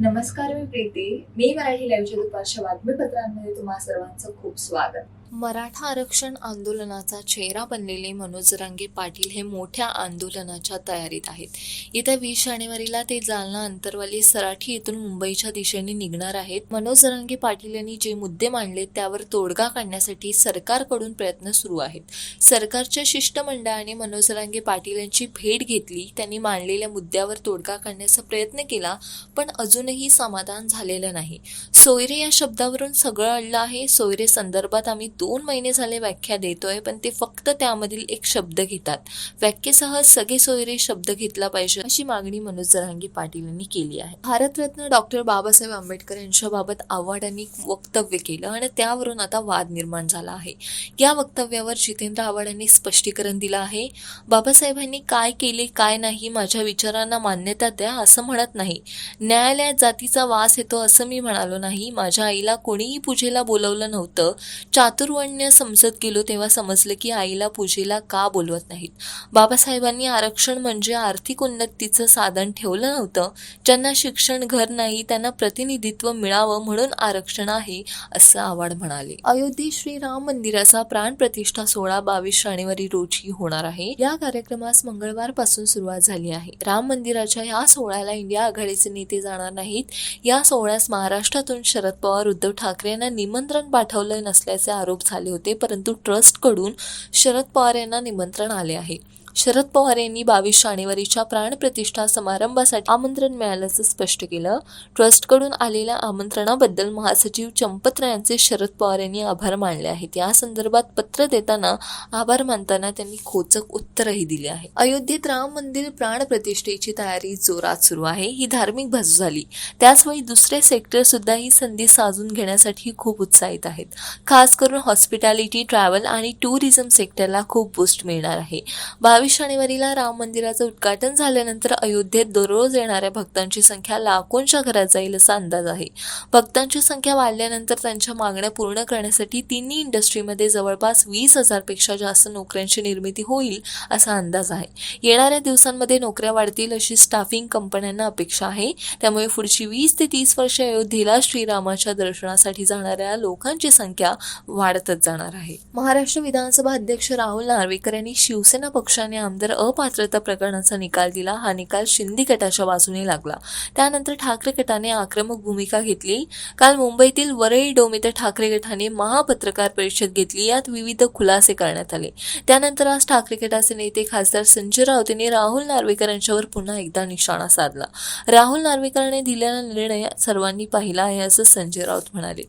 नमस्कार मी प्रीती. मी मराठी लाईव्हच्या दुपारच्या बातमीपत्रांमध्ये तुम्हा सर्वांचं खूप स्वागत. मराठा आरक्षण आंदोलनाचा चेहरा बनलेले मनोज रंगे पाटील हे मोठ्या आंदोलनाच्या तयारीत आहेत. येत्या वीस जानेवारीला ते जालना अंतरवाली सराठी येथून मुंबईच्या दिशेने निघणार आहेत. मनोज रंगे पाटील यांनी जे मुद्दे मांडले त्यावर तोडगा काढण्यासाठी सरकारकडून प्रयत्न सुरू आहेत. सरकारच्या शिष्टमंडळाने मनोज रंगे पाटील यांची भेट घेतली. त्यांनी मांडलेल्या मुद्द्यावर तोडगा काढण्याचा प्रयत्न केला पण अजूनही समाधान झालेलं नाही. सोयरे या शब्दावरून सगळं अडलं आहे. सोयरे संदर्भात आम्ही दोन महिने झाले व्याख्या देतोय पण ते फक्त त्यामधील एक शब्द घेतात. व्याख्येसह सगळे सोयरे शब्द घेतला पाहिजे अशी मागणी मनोज जरांगी पाटील यांनी केली आहे. भारतरत्न डॉक्टर बाबासाहेब आंबेडकर यांच्याबाबत आव्हाडांनी वक्तव्य केलं आणि त्यावरून आता वाद निर्माण झाला आहे. या वक्तव्यावर जितेंद्र आव्हाड यांनी स्पष्टीकरण दिलं आहे. बाबासाहेबांनी काय केले काय नाही माझ्या विचारांना मान्यता द्या असं म्हणत नाही. न्यायालयात जातीचा वास येतो असं मी म्हणालो नाही. माझ्या आईला कोणीही पूजेला बोलवलं नव्हतं. चातुर्वण्य समजत गेलो तेव्हा समजलं की आईला पूजेला का बोलवत नाहीत. बाबासाहेबांनी आरक्षण म्हणजे आर्थिक उन्नतीचं साधन ठेवलं नव्हतं. ज्यांना शिक्षण घर नाही त्यांना प्रतिनिधित्व मिळावं म्हणून आरक्षण आहे असं आव्हाड म्हणाले. अयोध्ये श्री राम मंदिराचा प्राण प्रतिष्ठा सोहळा बावीस जानेवारी रोजी होणार आहे. या कार्यक्रमास मंगळवारपासून सुरुवात झाली आहे. राम मंदिराच्या या सोहळ्याला इंडिया आघाडीचे नेते जाणार नाहीत. या सोहळ्यास महाराष्ट्रातून शरद पवार उद्धव ठाकरे यांना निमंत्रण पाठवलं नसल्याचे आरोप झाले होते परंतु ट्रस्टकडून शरद पवार यांना निमंत्रण आले आहे. शरद पवार यांनी बावीस जानेवारीच्या प्राणप्रतिष्ठा समारंभासाठी आमंत्रण मिळाल्याचं स्पष्ट केलं. ट्रस्टकडून आलेल्या आमंत्रणाबद्दल महासचिव चंपत्र यांचे शरद पवार यांनी आभार मानले आहेत. या संदर्भात पत्र देताना आभार मानताना त्यांनी खोचक उत्तरही दिले आहे. अयोध्येत राम मंदिर प्राणप्रतिष्ठेची तयारी जोरात सुरू आहे. ही धार्मिक बाजू झाली. त्याचवेळी दुसरे सेक्टर सुद्धा ही संधी साजून घेण्यासाठी खूप उत्साहित आहेत. खास करून हॉस्पिटॅलिटी ट्रॅव्हल आणि टुरिझम सेक्टरला खूप बूस्ट मिळणार आहे. बावीस जानेवारीला राम मंदिराचं उद्घाटन झाल्यानंतर अयोध्येत दररोज येणाऱ्या भक्तांची संख्या लाखोंच्या घरात जाईल असा अंदाज आहे. भक्तांची संख्या वाढल्यानंतर त्यांच्या मागण्या पूर्ण करण्यासाठी तिन्ही इंडस्ट्रीमध्ये जवळपास वीस हजारपेक्षा जास्त नोकऱ्यांची निर्मिती होईल असा अंदाज आहे. येणाऱ्या दिवसांमध्ये नोकऱ्या वाढतील अशी स्टाफिंग कंपन्यांना अपेक्षा आहे. त्यामुळे पुढची वीस ते तीस वर्षे अयोध्येला श्रीरामाच्या दर्शनासाठी जाणाऱ्या लोकांची संख्या वाढतच जाणार आहे. महाराष्ट्र विधानसभा अध्यक्ष राहुल नार्वेकर यांनी शिवसेना पक्षाने आमदार अपात्रता प्रकरणाचा निकाल दिला. हा निकाल शिंदे गटाच्या बाजूने लागला. त्यानंतर ठाकरे गटाने आक्रमक भूमिका घेतली. काल मुंबईतील वरळी डोम इथं ठाकरे गटाने महापत्रकार परिषद घेतली. यात विविध खुलासे करण्यात आले. त्यानंतर आज ठाकरे गटाचे नेते खासदार संजय राऊत यांनी राहुल नार्वेकर यांच्यावर पुन्हा एकदा निशाणा साधला. राहुल नार्वेकरने दिलेला निर्णय सर्वांनी पाहिला आहे असं संजय राऊत म्हणाले.